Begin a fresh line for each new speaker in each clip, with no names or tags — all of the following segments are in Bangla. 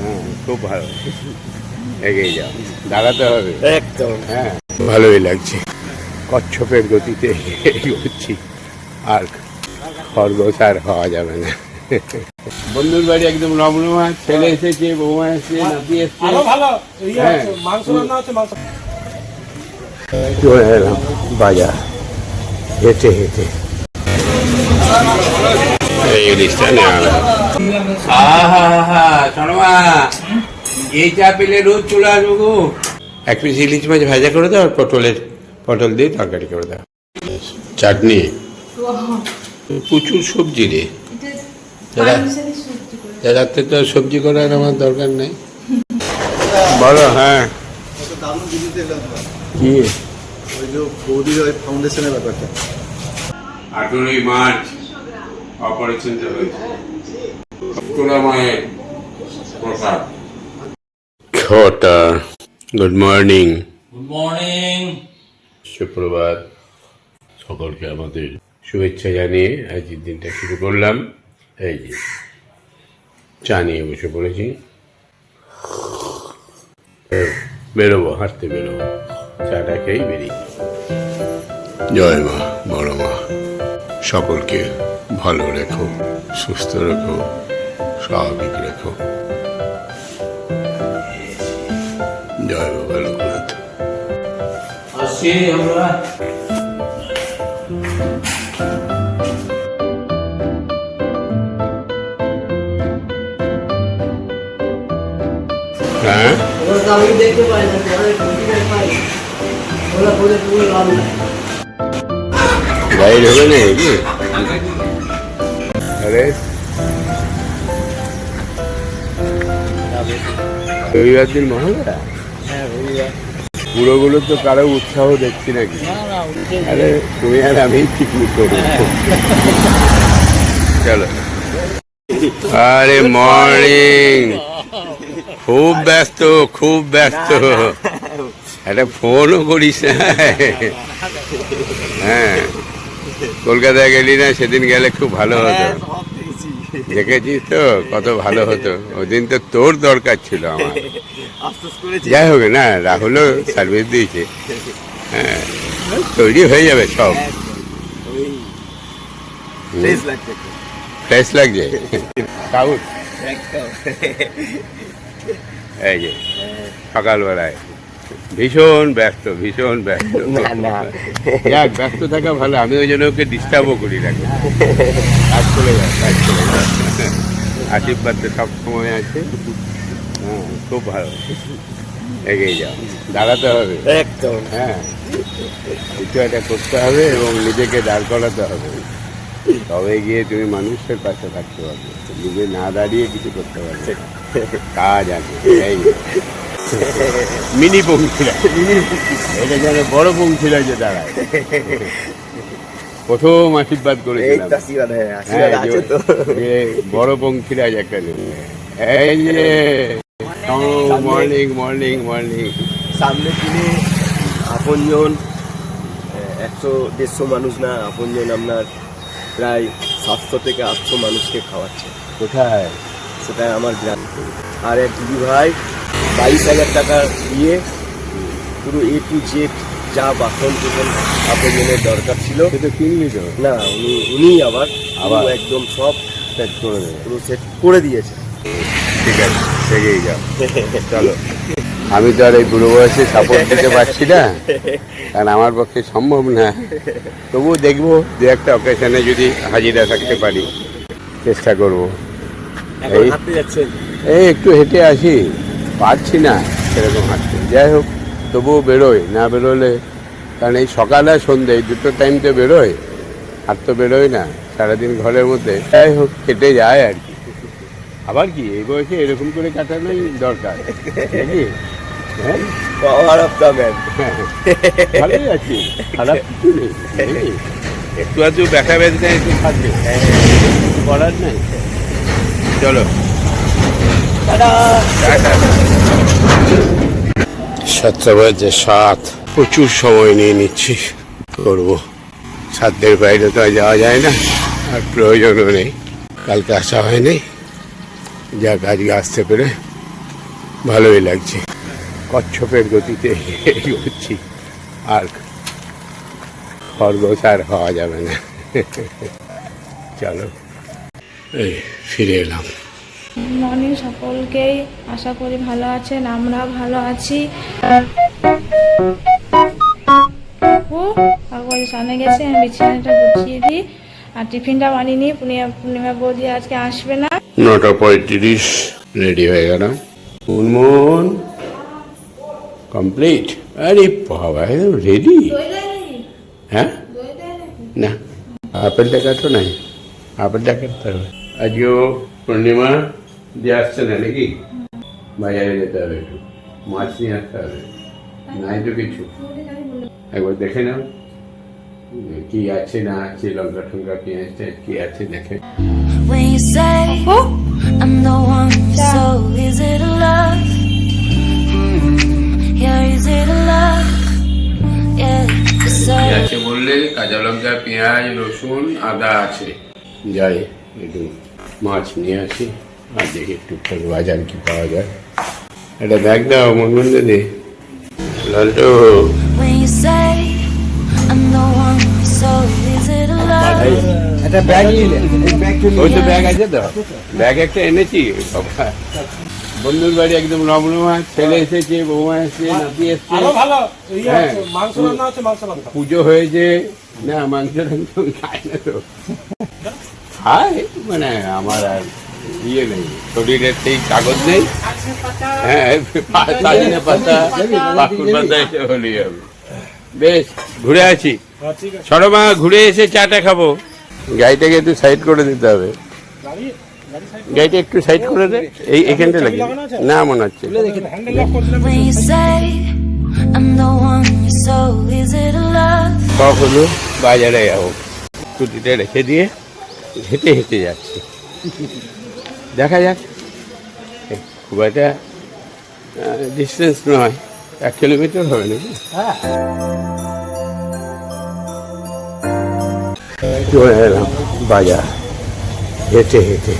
হ্যাঁ খুব ভালো। এগিয়ে যাও। দাঁড়াতে হবে।
একদম।
হ্যাঁ। ভালোই লাগছে। কচ্ছপের গতিতে এগোচ্ছি। আর খরগোশ আর হওয়া যাবে না। বন্ধুর বাড়ি একদম রমরমা। ছেলে এসেছে বৌমা এসেছে নাতি এসছে। হ্যাঁ। চলে এলাম বাজার। হেঁটে হেঁটে। এই ইলিশটা নেওয়া হলো। এই চা পেলে রোজ চলে আসব গো এক পিস ইলিশ মাছ ভাজা করে দাও আর পটলের পটল দিয়ে তরকারি করে দাও চাটনি প্রচুর সবজি রে রাত্রে তো সবজি করার আমার দরকার নেই বলো হ্যাঁ কি
ওই যে বৌদির ফাউন্ডেশনের ব্যাপারটা
আঠেরোই মার্চ অপারেশনটা হয়েছে। প্রসাদ। ছটা। গুড মর্নিং
গুড মর্নিং
সুপ্রভাত। সকলকে আমাদের শুভেচ্ছা জানিয়ে আজকের দিনটা শুরু করলাম। এই যে চা নিয়ে বসে পড়েছি। বেরোবো হাঁটতে বেরোবো। চাটা খেয়েই বেরিয়ে জয় মা বড় মা সকলকে ভালো রেখো সুস্থ রেখো স্বাভাবিক রেখো। জয় বাবা লোকনাথ
আমরা।
হ্যাঁ?
আমি দেখতে পাই না পরে পাই ওরা বলে পুরো লাভ নাই
গাড়ি ঢোকে নেই আরে। রবিবার দিন মহালয়া? বুড়োগুলো তো কারও উৎসাহ দেখছি নাকি? আরে তুমি আর আমি পিকনিক করব। চলো। আরে মর্নিং খুব ব্যস্ত খুব ব্যস্ত। একটা ফোনও করিস হ্যাঁ। কলকাতায় গেলি না সেদিন গেলে খুব ভালো হতো। দেখেছিস তো? কত ভালো হতো। ওই দিন তো তোর দরকার ছিল আমার। যাই হোক না রাহুলও সার্ভিস দিয়েছে। হ্যাঁ তৈরি হয়ে যাবে সব।
ফ্রেশ লাগছে।
ফ্রেশ লাগছে? সাউথ এই যে সকালবেলায়। ভীষণ ব্যস্ত ভীষণ ব্যস্ত। যাক ব্যস্ত থাকা ভালো আমি ওই জন্য ওকে ডিস্টার্বও করি না। কাজ চলে যায় কাজ চলে যায়। আশীর্বাদ সব সময় আছে। হ্যাঁ খুব ভালো। এগিয়ে যাও। দাঁড়াতে হবে।
একদম।
হ্যাঁ কিছু একটা করতে হবে এবং নিজেকে দাঁড় করাতে হবে। তবে গিয়ে তুমি মানুষের পাশে থাকতে পারবে। নিজে না দাঁড়িয়ে কিছু করতে পারবে কাজ আছে এই। মিনি এটা যেন বড় পঙ্খিরা যে দাঁড়ায়। প্রথম আশীর্বাদ করেছিলাম।
আশীর্বাদ হ্যাঁ
হ্যাঁ, বড় পঙ্খিরাজ একটা যে। এই যে। মর্নিং মর্নিং মর্নিং
সামনে দিনে আপনজন একশো দেড়শো মানুষ না আপনজন আপনার প্রায় সাতশো থেকে আটশো মানুষকে খাওয়াচ্ছে।
কোথায়?
সেটা আমার গ্রাম। আর এক দিদি ভাই বাইশ হাজার টাকা দিয়ে পুরো এ টু জেড যা বাসন টোসন আপনজনের দরকার ছিল।
সে তো কিনলি তো
না উনি উনি আবার
আবার?
একদম সব
সেট করে দেবে।
পুরো সেট করে দিয়েছে।
ঠিক আছে এগিয়ে যাও। চলো। আমি তো আর এই বুড়ো বয়সে সাপোর্ট দিতে পারছি না। কারণ আমার পক্ষে সম্ভব না। তবুও দেখব দু একটা অকেশনে যদি হাজিরা থাকতে পারি চেষ্টা করব। এই একটু হেঁটে আসি। পারছি না সেরকম হাঁটতে। যাই হোক তবুও বেরোয় না বেরোলে কারণ এই সকাল আর সন্ধ্যে এই দুটো টাইম তো বেরোয়। আর তো বেরোয় না সারাদিন ঘরের মধ্যে। যাই হোক কেটে যায় আর কি। আবার কি এই বয়সে এরকম করে কাটানোই দরকার নাকি? হ্যাঁ?
পাওয়ার অফ দ্য ম্যান
ভালোই আছি। খারাপ কিছু নেই একটু আধটু ব্যথা বেদনা একটু থাকবে করার নাই। চলো। সাতটা বাজে সাত, প্রচুর সময় নিয়ে নিচ্ছি, করব। সাতদের বাইরে তো যাওয়া যায় না, আর প্রয়োজনও নেই। কালকে আসা হয়নি যাক আজকে আসতে পেরে ভালোই লাগছে। কচ্ছপের গতিতে এগোচ্ছি, আর খরগোশ আর হওয়া যাবে না। চলো, এই ফিরে এলাম।
মর্নিং সকলকেই। আশা করি ভালো আছেন আমরা ভালো আছি। সামনে গেছে, আমি বিছানাটা গুছিয়ে দিই। আর টিফিনটা বানিয়ে পূর্ণিমা পূর্ণিমা বৌদি আজকে আসবে না।
নটা পঁয়ত্রিশ, রেডি হয়ে গেলাম। মুনমুন কমপ্লিট। আরে বাবা একদম রেডি। হ্যাঁ? না আপেলটা কাটো নাই। আপেলটা কাটতে হবে আজকেও পূর্ণিমা। দিয়ে আসছে না নাকি বাজারে যেতে হবে একটু মাছ নিয়ে আসতে হবে নাই তো কিছু একবার দেখে নাও কি আছে না আছে লঙ্কা টঙ্কা পেঁয়াজ টেয়াজ কি আছে দেখে আছে বললে কাঁচা লঙ্কা পেঁয়াজ রসুন আদা আছে যাই একটু মাছ নিয়ে আসি আর দেখি টুকটাক বাজার কি পাওয়া যায়। একটা ব্যাগ দাও মনমন দে Laltu.
When you say I'm the one, so is it a love?
একটা ব্যাগ নিলে ব্যাগ
ওই তো ব্যাগ আছে তো। ব্যাগ একটা এনেছি। বাবা। বন্ধুর বাড়ি একদম রমরমা। ছেলে এসেছে বৌমা এসেছে নাতি এসছে।
ভালো ভালো।
হ্যাঁ।
আছে, মাংস রান্না আছে মাংস রান্না।
পুজো হয়েছে। না মাংস খায় না তো। খায় মানে আমার আর ইয়ে নেই। শরীরের সেই কাগজ নেই। হ্যাঁ পাতা পাকুর পাতা এসে হলেই হবে। বেশ ঘুরে আছি
হ্যাঁ, ঠিক আছে
সরো মা ঘুরে এসে চাটা খাব। গাড়িটাকে একটু সাইড করে দিতে হবে। গাড়িটা একটু সাইড করে দে। এই এখানটা লাগে না মনে হচ্ছে হলো বাজারে যাব। স্কুটিটা রেখে দিয়ে হেঁটে হেঁটে যাচ্ছি। দেখা যাক। খুব একটা ডিস্টেন্স নয়। এক কিলোমিটার হবে নাকি? চলে এলাম বাজার। হেঁটে হেঁটে।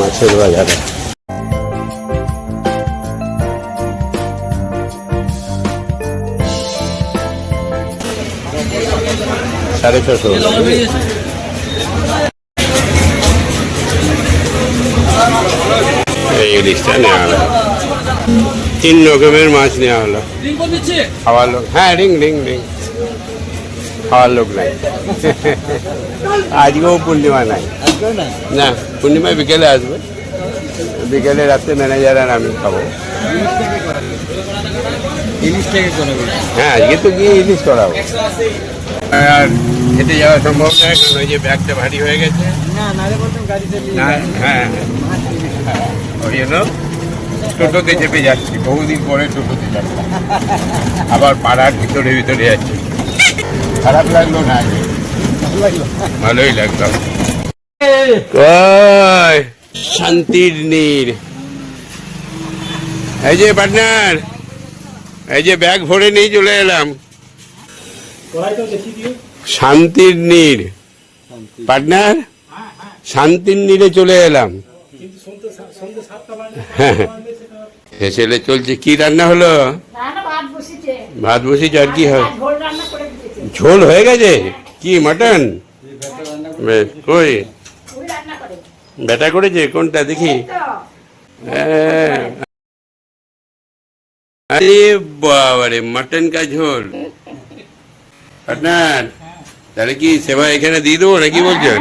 মাছের বাজারে। সাড়ে ছশো। এই ইলিশটা নেওয়া হলো। তিন রকমের মাছ নেওয়া হলো। খাওয়ার লোক হ্যাঁ রিং রিং রিং। খাওয়ার লোক নাই। আজকেও পূর্ণিমা নাই। না পূর্ণিমায় বিকেলে আসবে। বিকেলে রাত্রে ম্যানেজার আর আমি খাব। হ্যাঁ আজকে তো গিয়ে ইলিশ করাবো। আর হেঁটে যাওয়া সম্ভব নয় কারণ ওই যে ব্যাগটা ভারী হয়ে গেছে। হ্যাঁ হ্যাঁ, ওই জন্য টোটোতে চেপে যাচ্ছি। বহুদিন পরে টোটোতে যাচ্ছি। আবার পাড়ার ভিতরে ভিতরে যাচ্ছি খারাপ লাগল না? ভালোই লাগল। শান্তির নীর। এই যে পার্টনার এই যে ব্যাগ ভরে নিয়ে চলে এলাম। শান্তির নীর পার্টনার শান্তির নীরে চলে এলাম।
বাজে।
হ্যাঁ হেসেলে চলছে। কি রান্না হলো?
ভাত বসেছে
ভাত আর কি হয়?
ঝোল রান্না করে দিয়েছে।
ঝোল হয়ে গেছে? কি মাটন? বেশ কই?
ওই রান্না করে।
বেটা করেছে? কোনটা? দেখি। হ্যাঁ। আরে বাবারে মাটন কা ঝোল? পার্টনার তাহলে কি সেবা এখানে দিয়ে দেবো নাকি বলছেন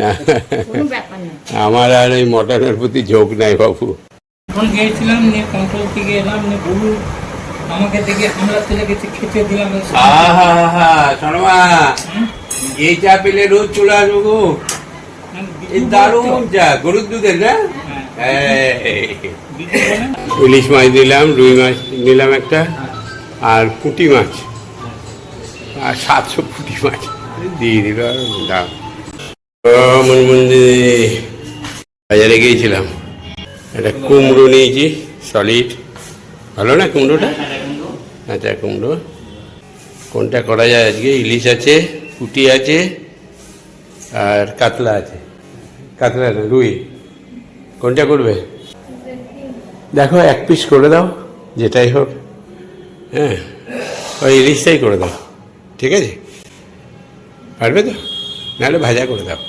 না। আমার আর এই মটনের প্রতি ঝোঁক নাই বাবু।
এখন গিয়েছিলাম নিয়ে কন্ট্রোল থেকে এলাম নিয়ে আমাকে দেখে হামলা চলে গেছে খেতে দিলাম
আহা শর্মা এই চা পেলে রোজ চলে আসব গো। এই দারুণ চা গরুর দুধের না। ইলিশ মাছ দিলাম, রুই মাছ নিলাম একটা, আর পুঁটি মাছ। আর সাতশো পুঁটি মাছ দিয়ে দিল দাম। বাজারে গিয়েছিলাম। একটা কুমড়ো নিয়েছি সলিড ভালো না কুমড়োটা? আচ্ছা কুমড়ো। কোনটা করা যায় আজকে? ইলিশ আছে, পুঁটি আছে, আর কাতলা আছে। কাতলা না রুই। কোনটা করবে? দেখো এক পিস করে দাও যেটাই হোক। হ্যাঁ ওই ইলিশটাই করে দাও ঠিক আছে? পারবে তো? নাহলে ভাজা করে দাও।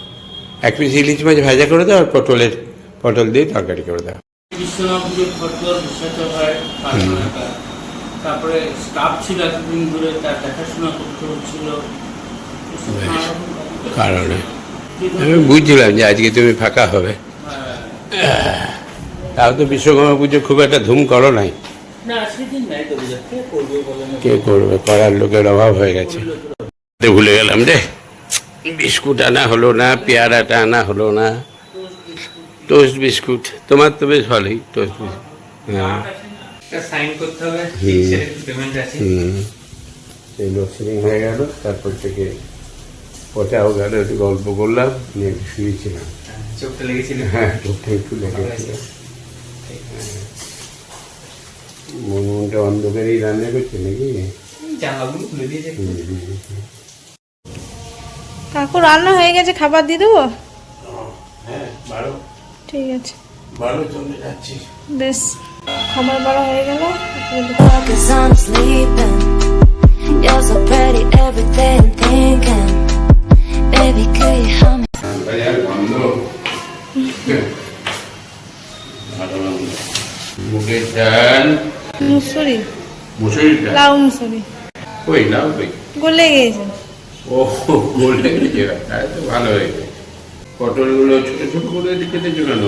এক পিস ইলিশ মাছ ভাজা করে দাও আর পটলের পটল দিয়ে তরকারি করে দাও।
বিশ্বনাথ পুজোর ফটোর বিখ্যাত হয় তারপরে স্টাফ ছিল এতদিন ধরে তার দেখাশোনা করতে হচ্ছিল। এসব নানা রকম ব্যাপার।
কারণে। আমি বুঝছিলাম যে আজকে তুমি ফাঁকা হবে। তাও তো বিশ্বকর্মা পুজো খুব একটা ধুম করো নাই।
কে করবে
করার লোকের অভাব হয়ে গেছে। ভুলে গেলাম রে বিস্কুট আনা হলো না পেয়ারাটা আনা হলো না। Toast biscuit. তোমার তো বেশ ভালোই টোস্ট বিস্কুট। হ্যাঁ।
সাইন করতে হবে। পেমেন্ট আছে।
হুম। লোডশেডিং হয়ে গেল। তারপর থেকে পচাও গেল একটু গল্প করলাম নিয়ে শুয়েছিলাম।
চোখটা লেগেছিল।
হ্যাঁ চোখটা একটু লেগেছিল। মন মনটা অন্ধকারেই রান্না করছে নাকি?
জানলাগুলো খুলে দিয়েছে।
কাকু রান্না হয়ে গেছে খাবার দিয়ে দেবো?
হ্যাঁ
ঠিক আছে। বেশ খাবার বাড়া হয়ে গেল.
Baby, could you help me?
মুগের ডাল।
মুসুরি।
মুসুরির ডাল?
লাউ মুসুরি।
ওই লাউ ওই।
গলে গিয়েছে।
ও গোল্ডেন গেছে তাহলে তো ভালো হয়েছে পটলগুলো ছোট ছোট করে কেটেছো কেন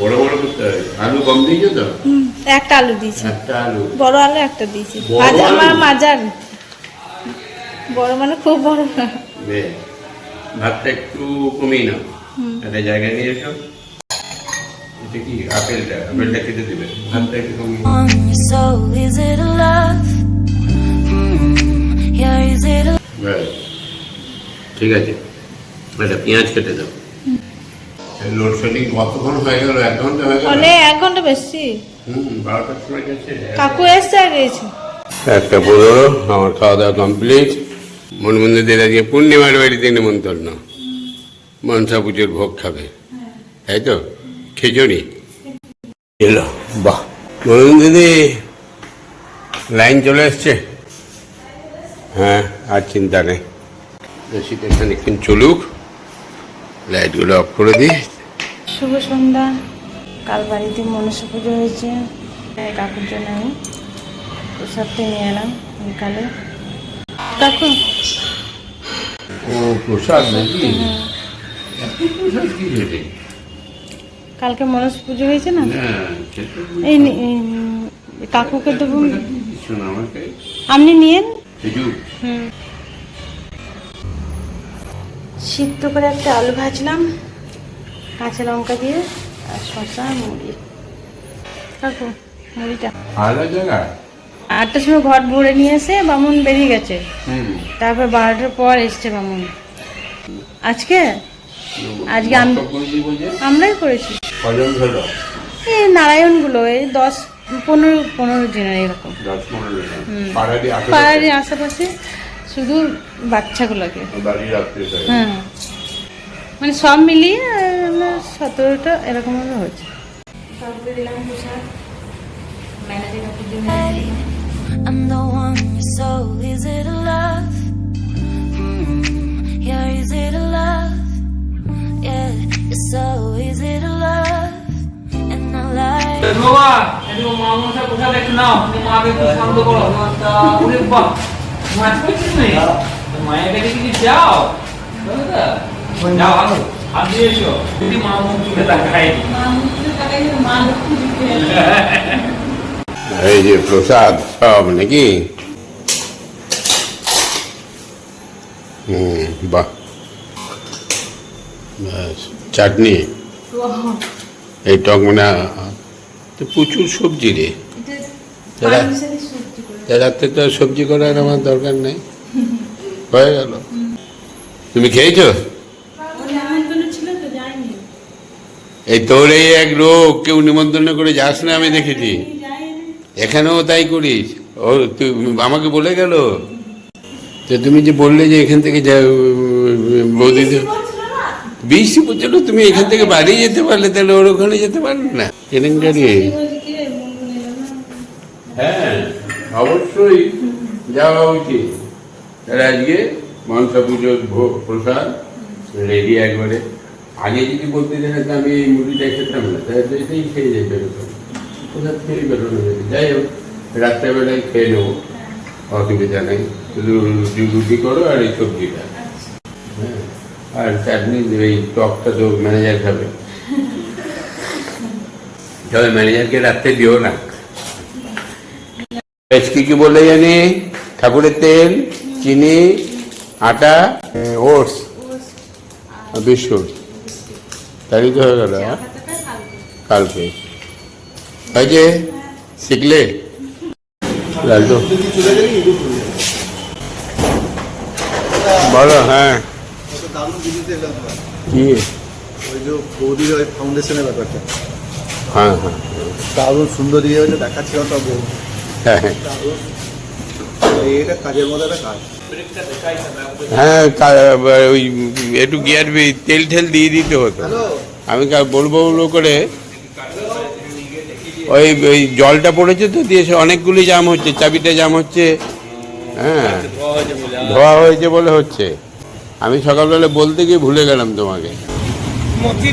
বড় বড় করতে হয় আলু কম দিয়েছ তো?
একটা আলু দিয়েছি।
একটা আলু।
বড় আলু একটা দিয়েছি।
আলু?
আমার মাজার। বড় মানে খুব বড় না।
ভাতটা একটু কমিয়ে নাও। একটা জায়গায় নিয়ে এসো। এটা কি আপেলটা আপেলটা খেতে দেবে ভাতটা একটু?
Hmm।
ঠিক আছে। একটা পেঁয়াজ কেটে দাও। লোডশেডিং কতক্ষণ হয়ে গেল? এক ঘণ্টা হয়ে গেল?
অনেক এক ঘণ্টা বেশি।
হুম বারোটার সময় গেছে
কাকু এসছে আগে
একটা পনেরো আমার খাওয়া দাওয়া কমপ্লিট মন আজকে পূর্ণিমার বাড়িতে নিমন্ত্রণ। মনসা পুজোর ভোগ খাবে। তাই তো? খিচুড়ি এলো বাহ। বলুন দিদি লাইন চলে এসছে? হ্যাঁ আর চিন্তা নেই। বেশিটা খানিক্ষণ চলুক। লাইটগুলো অফ করে দিই।
শুভ সন্ধ্যা। কাল বাড়িতে মনসা পুজো হয়েছে। কাকুর জন্য আমি প্রসাদটা নিয়ে এলাম বিকালে। কাকু?
ও প্রসাদ নাকি? প্রসাদ কি
কালকে মনস পুজো হয়েছে না?
না
এই কাকুকে
না আমাকে।
আপনি নিয়েন। হুম। সিদ্ধ করে একটা আলু ভাজলাম কাঁচা লঙ্কা দিয়ে আর শসা মুড়ি। কাকু মুড়িটা। আটটার সময় ঘর ভরে নিয়ে এসে বামুন বেরিয়ে গেছে। তারপর বারোটার পর এসছে বামুন। আজকে? আজকে? আমরাই করেছি।
কজন হলো?
এই নারায়ণগুলো এই দশ পনেরো পনেরো জনের এরকম।
দশ পনেরো পাড়ারই আশেপাশে?
শুধু বাচ্চাগুলোকে। হ্যাঁ মানে সব মিলিয়ে আমার সতেরোটা এরকম ভাবে হয়েছে।
I'm the one, your soul, is it a love?
একটু মা মশা কোথায় একটু নাও তুমি মাকে একটু শান্ত করো। ওরে বাপ মাছ পেয়েছিস নেই মায়ের কাছে কিছু যাও যাও আসো হাত দিয়ে এসো। যদি মা মুখ তুলে তাকায়।
এই যে প্রসাদ সব নাকি? হুম বাহ। চাটনি। এই টক মানে তো প্রচুর সবজি রে। রাত্রে তো আর সবজি করার আমার দরকার নেই। হয়ে গেল। তুমি খেয়েছো? এই তোর এই এক রোগ কেউ নিমন্ত্রণ করে যাস না আমি দেখেছি। এখানেও তাই করিস। ও তুই আমাকে বলে গেল? তো তুমি যে বললে যে এখান থেকে যা বৌদিদের বৃষ্টি পড়ছিল তুমি এখান থেকে বাড়ি যেতে পারলে, তাহলে ওর ওখানে যেতে পারলে না। কেলেঙ্কারি? হ্যাঁ অবশ্যই যাওয়া উচিত। তাহলে আজকে মনসা পুজোর ভোগ প্রসাদ রেডি একবারে। আগে যদি বলতে তো আমি এই মুড়িটা খেতাম না। তাহলে তো এটাই খেয়ে যেতে বেরোতাম প্রসাদ খেয়ে বেরোনো যাবে। যাই হোক, রাত্রেবেলায় খেয়ে নেব। অসুবিধা নেই শুধু রুটি রুটি করো আর এই সবজিটা। আর চাটনি এই টকটা তো ম্যানেজার খাবে। তবে ম্যানেজারকে রাত্রে দিও না। কি কি বললে জানি? ঠাকুরের তেল চিনি আটা ওটস। বিস্কুট। তাই তো হয়ে গেল হ্যাঁ? কালকে। হয়েছে শিখলে। লালটু। বলো হ্যাঁ। কি?
ওই যে বৌদির ওই ফাউন্ডেশনের ব্যাপারটা।
হ্যাঁ হ্যাঁ
দারুণ সুন্দর দিয়ে হচ্ছে দেখাচ্ছিল তো বউ
হ্যাঁ হ্যাঁ।
এটা কাজের মধ্যে একটা কাজ।
হ্যাঁ ওই একটু গিয়ার তেল ঠেল দিয়ে দিতে হতো। আমি বলব বলব করে। ওই ওই জলটা পড়েছে তো দিয়েছে অনেকগুলি জাম হচ্ছে চাবিটা জাম হচ্ছে। হ্যাঁ ধোয়া হয়েছে বলে হচ্ছে। আমি সকালবেলা বলতে গিয়ে ভুলে গেলাম তোমাকে। কি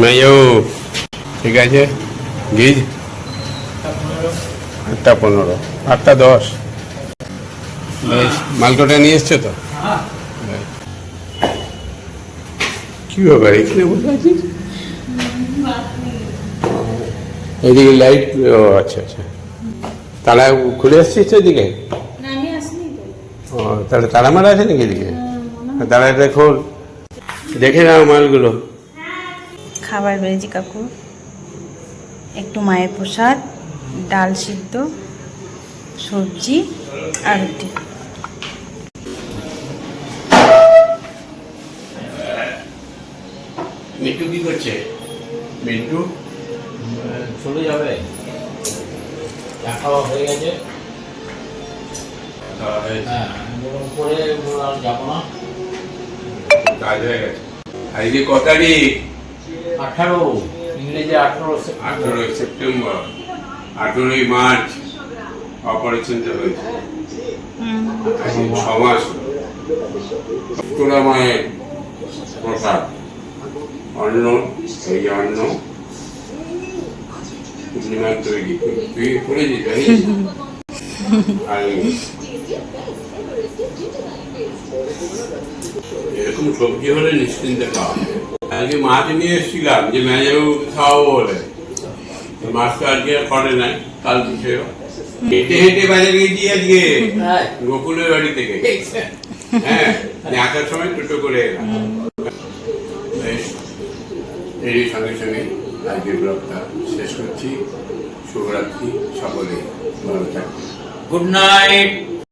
মেয়েও ঠিক আছে? গিজ? আটটা পনেরো। আটটা দশ। বেশ মালকোটা নিয়ে এসছো তো বেশ। কি ব্যাপার এখানে বসে আছিস এদিকে লাইট ও আচ্ছা আচ্ছা। তালা খুলে আসছিস তো এদিকে?
না আমি আসিনি তো।
ও তাহলে তালা মারা আছে নাকি এদিকে? তালাটা খোল। দেখে নাও মালগুলো।
খাবার বেড়েছি কাকু। একটু মায়ের প্রসাদ ডাল সিদ্ধ সবজি আর রুটি।
মিন্টু কি করছে? মিন্টু?
চলে যাবে। খাওয়া হয়ে গেছে। হ্যাঁ গরম করে আর যাব না।
কাজ হয়ে গেছে। আজকে ক তারিখ?
আঠারো ইংরেজি আঠারো
আঠেরোই সেপ্টেম্বর। আঠেরোই মার্চ অপারেশনটা হয়েছে। ছ মাস মায়ের প্রসাদ। অন্ন এই যে অন্ন পূর্ণিমার তৈরি তুই- তুই করেছিস তাই এরকম সবজি হলে নিশ্চিন্তে খাওয়া আজকে মাছ নিয়ে এসেছিলাম যে ম্যানেজারও খাওয়াবো বলে। মাছ তো আজকে আর করে নাই কাল দিছে। হেঁটে হেঁটে বাজারে গেছি আজকে
হ্যাঁ।
গোকুলের বাড়ি থেকে। হ্যাঁ আসার সময় টোটো করে এলাম। এরই সঙ্গে সঙ্গে আজকের ব্লগটা শেষ করছি শুভরাত্রি সকলে ভালো থাকবে
গুড নাইট